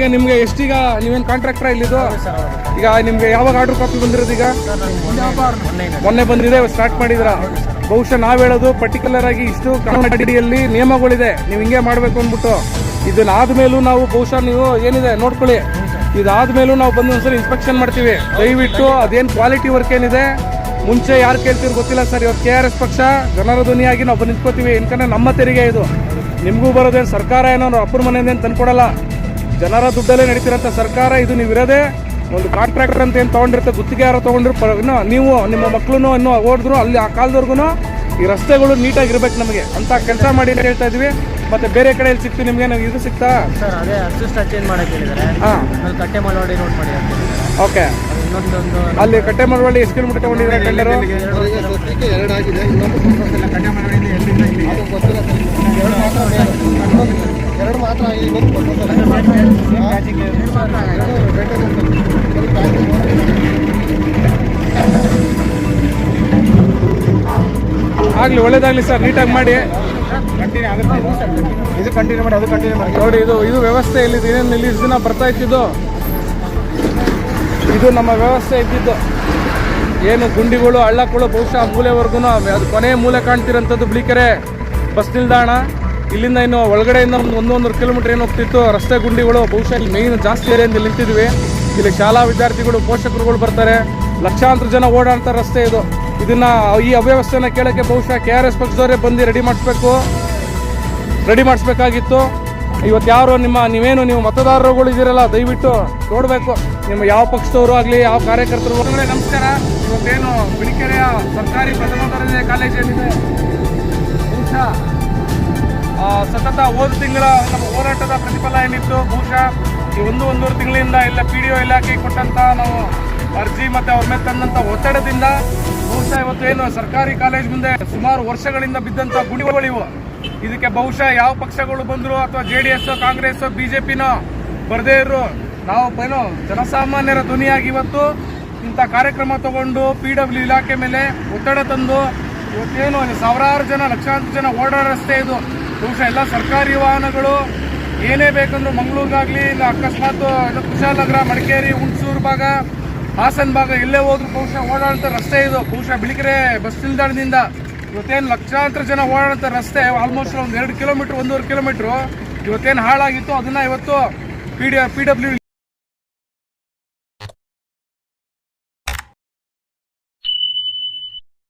ಈಗ ನಿಮ್ಗೆ ಎಷ್ಟೀಗ ನೀವೇನು ಕಾಂಟ್ರಾಕ್ಟರ್ ಇಲ್ಲಿದ್ದು? ಈಗ ನಿಮ್ಗೆ ಯಾವಾಗ ಆರ್ಡರ್ ಕಾಪಿ ಬಂದಿರೋದು ಈಗ? ಮೊನ್ನೆ ಬಂದಿದೆ ಸ್ಟಾರ್ಟ್ ಮಾಡಿದ್ರ ಬಹುಶಃ ನಾವ್ ಹೇಳೋದು ಪರ್ಟಿಕ್ಯುಲರ್ ಆಗಿ ಇಷ್ಟು ಕನ್ನಡಿಯಲ್ಲಿ ನಿಯಮಗಳಿದೆ, ನೀವು ಹಿಂಗೆ ಮಾಡ್ಬೇಕು ಅಂದ್ಬಿಟ್ಟು. ಇದನ್ನ ಮೇಲೂ ನಾವು ಬಹುಶಃ ನೀವು ಏನಿದೆ, ನೋಡ್ಕೊಳ್ಳಿ. ಇದಾದ್ಮೇಲೂ ನಾವು ಬಂದು ಒಂದ್ಸರಿ ಇನ್ಸ್ಪೆಕ್ಷನ್ ಮಾಡ್ತೀವಿ. ದಯವಿಟ್ಟು ಅದೇನ್ ಕ್ವಾಲಿಟಿ ವರ್ಕ್ ಏನಿದೆ, ಮುಂಚೆ ಯಾರು ಕೇಳ್ತೀರಿ ಗೊತ್ತಿಲ್ಲ ಸರ್ ಇವತ್ತು ಕೆ ಆರ್ ಎಸ್ ಪಕ್ಷ, ಜನರ ಧ್ವನಿಯಾಗಿ ನಾವು ಬಂದು ನಿಂತ್ಕೋತೀವಿ. ನಮ್ಮ ತೆರಿಗೆ ಇದು. ನಿಮಗೂ ಬರೋದೇನು ಸರ್ಕಾರ ಏನೋ ಅಪ್ಪರ ಮನೆಯಿಂದ ತಂದ್ಕೊಡಲ್ಲ. ಜನರ ದುಡ್ಡಲ್ಲೇ ನಡೀತಿರೋಂಥ ಸರ್ಕಾರ ಇದು ನೀವು ಇರೋದೇ ಒಂದು ಕಾಂಟ್ರಾಕ್ಟರ್ ಅಂತ ಏನು ತೊಗೊಂಡಿರುತ್ತೆ ಗುತ್ತಿಗೆ ಯಾರೋ ತೊಗೊಂಡ್ರು ಪ- ಇನ್ನು ನೀವು ನಿಮ್ಮ ಮಕ್ಕಳು ಇನ್ನೂ ಓಡಿದ್ರು ಅಲ್ಲಿ ಆ ಕಾಲದವರೆಗೂ ಈ ರಸ್ತೆಗಳು ನೀಟಾಗಿರ್ಬೇಕು ನಮಗೆ. ಅಂತ ಕೆಲಸ ಮಾಡಿ ಅಂತ ಹೇಳ್ತಾ ಇದ್ವಿ. ಮತ್ತೆ ಬೇರೆ ಕಡೆಯಲ್ಲಿ ಸಿಕ್ತು ನಿಮಗೆ ನಾವು ಇದು ಸಿಗ್ತಾ ಸರ್ ಅದೇ ಅಡ್ಜಸ್ಟ್ ಚೇಂಜ್ ಮಾಡಕ್ಕೆ ಹೇಳಿದ್ದಾರೆ. ಹಾಂ. ಅಲ್ಲಿ ಕಟ್ಟೆ ಮಲವಾಡಿ ನೋಟ್ ಮಾಡಿ ಓಕೆ. ಅಲ್ಲಿ ಕಟ್ಟೆ ಮಾಡುವಲ್ಲಿ ಎಷ್ಟು ಕಿಲೋಮೀಟರ್ ತಗೊಂಡಿದ್ದಾರೆ ಕಂಡರು? ಅವರಿಗೆ ಎರಡು ಆಗಿದೆ. ಆಗ್ಲಿ ಒಳ್ಳೇದಾಗ್ಲಿ ಸರ್ ನೀಟಾಗಿ ಮಾಡಿ. ಇದು ಕಂಟಿನ್ಯೂ ಮಾಡಿ ಅದು ಕಂಟಿನ್ಯೂ ಮಾಡಿ. ನೋಡಿ ಇದು ಇದು ವ್ಯವಸ್ಥೆ ಇಲ್ಲಿ ಏನೇನು ಇಲ್ಲಿ ದಿನ ಬರ್ತಾ ಇತ್ತಿದ್ದು ಇದು ನಮ್ಮ ವ್ಯವಸ್ಥೆ ಇದ್ದಿದ್ದು. ಏನು ಗುಂಡಿಗಳು ಹಳ್ಳಗಳು ಬಹುಶಃ ಮೂಲೆವರೆಗೂ ಅದು ಕೊನೆ ಮೂಲೆ ಕಾಣ್ತಿರೋಂಥದ್ದು ಬ್ಲೀಕೆರೆ ಬಸ್ ನಿಲ್ದಾಣ. ಇಲ್ಲಿಂದ ಇನ್ನು ಒಳಗಡೆಯಿಂದ ಒಂದು ಒಂದೊಂದು ಕಿಲೋಮೀಟರ್ ಏನು ಹೋಗ್ತಿತ್ತು, ರಸ್ತೆ ಗುಂಡಿಗಳು, ಬಹುಶಃ ಇಲ್ಲಿ ಮೇಯ್ನ್ ಜಾಸ್ತಿ ಏರಿಯಿಂದ ನಿಂತಿದ್ವಿ. ಇಲ್ಲಿ ಶಾಲಾ ವಿದ್ಯಾರ್ಥಿಗಳು, ಪೋಷಕರುಗಳು ಬರ್ತಾರೆ. ಲಕ್ಷಾಂತರ ಜನ ಓಡಾಡ್ತಾರೆ ರಸ್ತೆ ಇದು. ಇದನ್ನ ಈ ಅವ್ಯವಸ್ಥೆನ ಕೇಳಕ್ಕೆ ಬಹುಶಃ ಕೆ ಆರ್ ಎಸ್ ಪಕ್ಷದವರೇ ಬಂದು ರೆಡಿ ಮಾಡಿಸ್ಬೇಕು. ರೆಡಿ ಮಾಡಿಸ್ಬೇಕಾಗಿತ್ತು. ಇವತ್ತು ಯಾರು ನಿಮ್ಮ, ನೀವೇನು, ನೀವು ಮತದಾರರುಗಳು ಇದ್ದೀರಲ್ಲ ದಯವಿಟ್ಟು ನೋಡಬೇಕು. ನಿಮ್ಮ ಯಾವ ಪಕ್ಷದವರು ಆಗಲಿ, ಯಾವ ಕಾರ್ಯಕರ್ತರು ನಮಸ್ಕಾರ. ಇವತ್ತೇನು ಬಿಳಿಕೆರೆಯ ಸರ್ಕಾರಿ ಪ್ರಥಮ ಕಾಲೇಜ್ ಏನಿದೆ ಬಹುಶಃ ಸತತ ಹೋದ ತಿಂಗಳ ನಮ್ಮ ಹೋರಾಟದ ಪ್ರತಿಫಲ ಏನಿತ್ತು? ಬಹುಶಃ ಈ ಒಂದು ಒಂದೂವರೆ ತಿಂಗಳಿಂದ ಇಲ್ಲ, ಪಿ ಡಿ ಒ ಇಲಾಖೆಗೆ ಕೊಟ್ಟಂತ ನಾವು ಅರ್ಜಿ ಮತ್ತೆ ಅವ್ರ ಮೇಲೆ ತಂದಂತ ಒತ್ತಡದಿಂದ ಬಹುಶಃ ಇವತ್ತು ಏನು ಸರ್ಕಾರಿ ಕಾಲೇಜ್ ಮುಂದೆ ಸುಮಾರು ವರ್ಷಗಳಿಂದ ಬಿದ್ದಂತ ಗುಡಿಗಳಿವು. ಇದಕ್ಕೆ ಬಹುಶಃ ಯಾವ ಪಕ್ಷಗಳು ಬಂದ್ರು ಅಥವಾ ಜೆ ಡಿ ಎಸ್ ಕಾಂಗ್ರೆಸ್ ಬಿಜೆಪಿನೋ ಬರದೇ ಇರು ನಾವು ಏನೋ ಜನಸಾಮಾನ್ಯರ ಧ್ವನಿಯಾಗಿ ಇವತ್ತು ಇಂಥ ಕಾರ್ಯಕ್ರಮ ತಗೊಂಡು ಪಿ ಡಬ್ಲ್ಯೂ ಇಲಾಖೆ ಮೇಲೆ ಒತ್ತಡ ತಂದು ಇವತ್ತೇನು ಸಾವಿರಾರು ಜನ, ಲಕ್ಷಾಂತರ ಜನ ಓಡಾಡ ರಸ್ತೆ ಇದು. ಬಹುಶಃ ಎಲ್ಲ ಸರ್ಕಾರಿ ವಾಹನಗಳು ಏನೇ ಬೇಕಂದ್ರೂ ಮಂಗಳೂರಿಗಾಗ್ಲಿ, ಇಲ್ಲ ಅಕಸ್ಮಾತ್ ಕುಶಾಲನಗರ ಮಡಿಕೇರಿ, ಹುಣಸೂರು ಭಾಗ, ಹಾಸನ ಭಾಗ ಎಲ್ಲೇ ಹೋದ್ರು ಬಹುಶಃ ಓಡಾಡುವಂಥ ರಸ್ತೆ ಇದು. ಬಹುಶಃ ಬಿಳಿಕೆರೆ ಬಸ್ ನಿಲ್ದಾಣದಿಂದ ಇವತ್ತೇನು ಲಕ್ಷಾಂತರ ಜನ ಓಡಾಡುವಂಥ ರಸ್ತೆ ಆಲ್ಮೋಸ್ಟ್ ಒಂದು ಎರಡು ಕಿಲೋಮೀಟರ್ ಒಂದೂವರೆ ಕಿಲೋಮೀಟ್ರು ಇವತ್ತೇನು ಹಾಳಾಗಿತ್ತು ಅದನ್ನ ಇವತ್ತು ಪಿ ಡಿ ಪಿ ಡಬ್ಲ್ಯೂ